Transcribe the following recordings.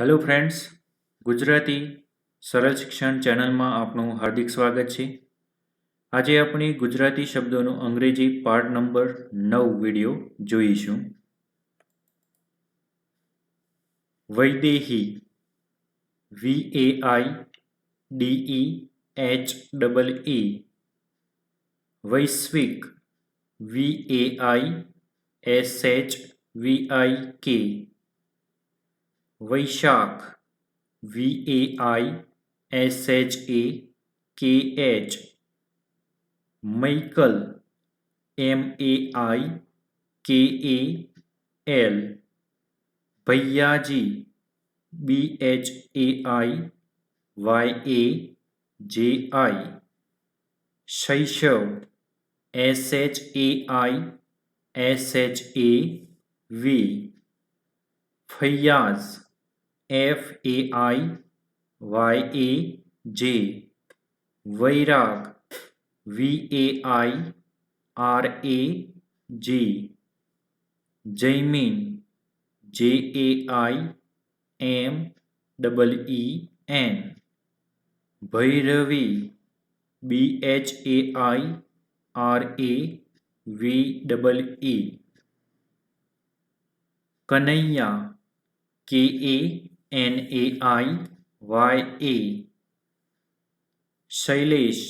Hello friends Gujarati સરળ શિક્ષણ ચેનલમાં આપનું હાર્દિક સ્વાગત છે. આજે આપણે ગુજરાતી શબ્દોનો અંગ્રેજી પાર્ટ નંબર નવ વિડિયો જોઈશું. Vaidehi V A I D E H double E Vaishvik V A I S H V I K Vaishakh V A I S H A K H Maikal M A I K A L Bhaiyaji B H A I Y A J I Shaishav S H A I S H A V Faiyaz F A I Y A J Vairag V A I R A J Jaimin J A I M double E N Bhairavi B H A I R A V double E Kanhaiya K A N A I Y A Shailesh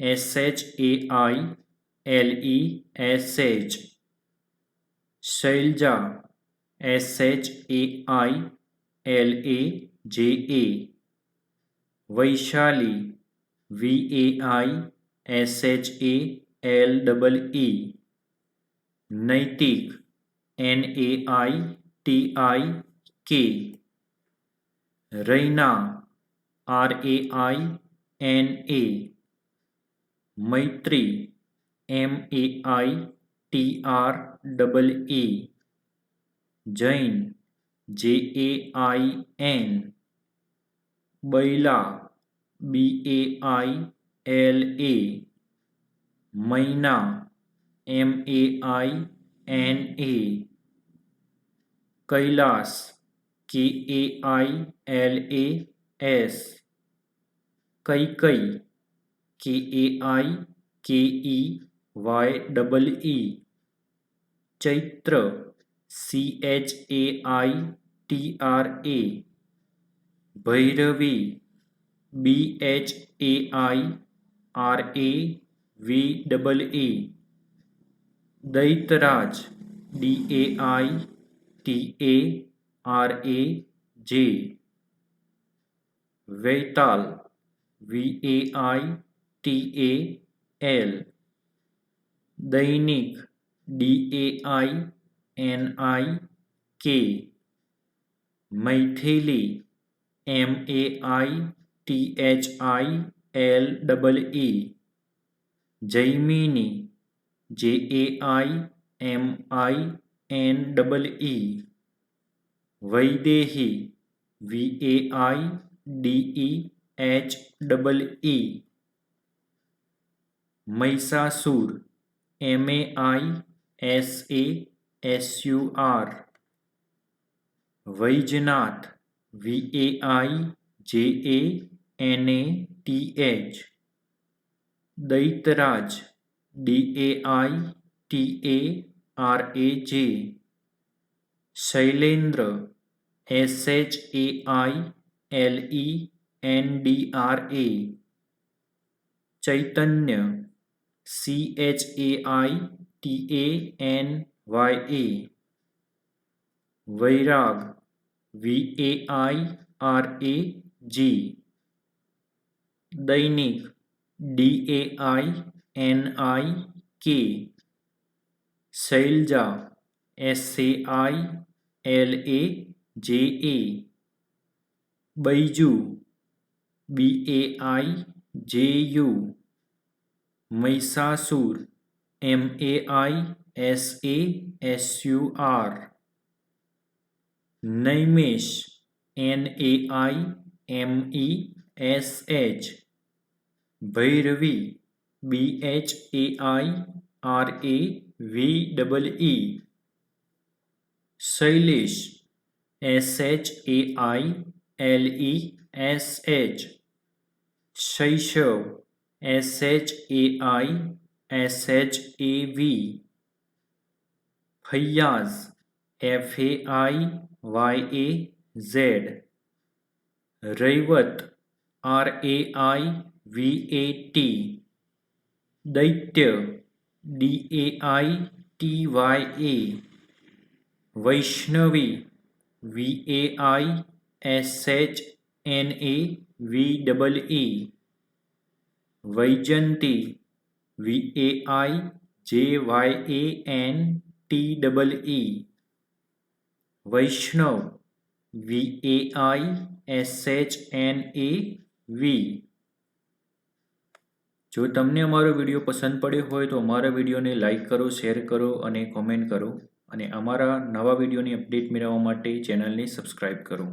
S H A I L E S H Shailaja S H A I L A J A Vaishali V A I S H A L double E Naitik N A I T I K Raina R A I N A Maitri M A I T R double A Jain J A I N Baila B A I L A Maina M A I N A Kailash K A I L A S कई कई K A I K E Y double E Chaitra C H A I T R A Bhairavi B H A I R A V double A Daitraj D A I T A R A J Vital V A I T A L Dainik D A I N I K Maithili M A I T H I L double E Jaimini J A I M I N double E Vaidehi V A I D E H double E Maisasur M A I S A S U R Vaijnath V A I J A N A T H Daitraj D A I T A R A J Shailendra S H A I L E N D R A Chaitanya C H A I T A N Y A Vairag V A I R A ji Dainik D A I N I K Shailaja S A I L એ જે એ Baiju B A I J U Mahishasur M A I S A S U R Naimesh N A I M E S H Bhairavi B H A I R A V double E Sailish S H A I L E S H. Shaishav S H A I S H A V. Fayaz. F A I Y A Z. Raivat R A I V A T. Daitya. D A I T Y A. Vaishnavi V A I S H N A V double E Vaijanti V A I J Y A N T double E Vaishnav V A I S H N A V જો તમને અમારો video પસંદ પડ્યો હોય તો અમારા વિડીયોને like કરો, શેર કરો અને કોમેન્ટ કરો. અને અમારા નવા વિડીયોની અપડેટ મેળવવા માટે ચેનલને સબસ્ક્રાઈબ કરો.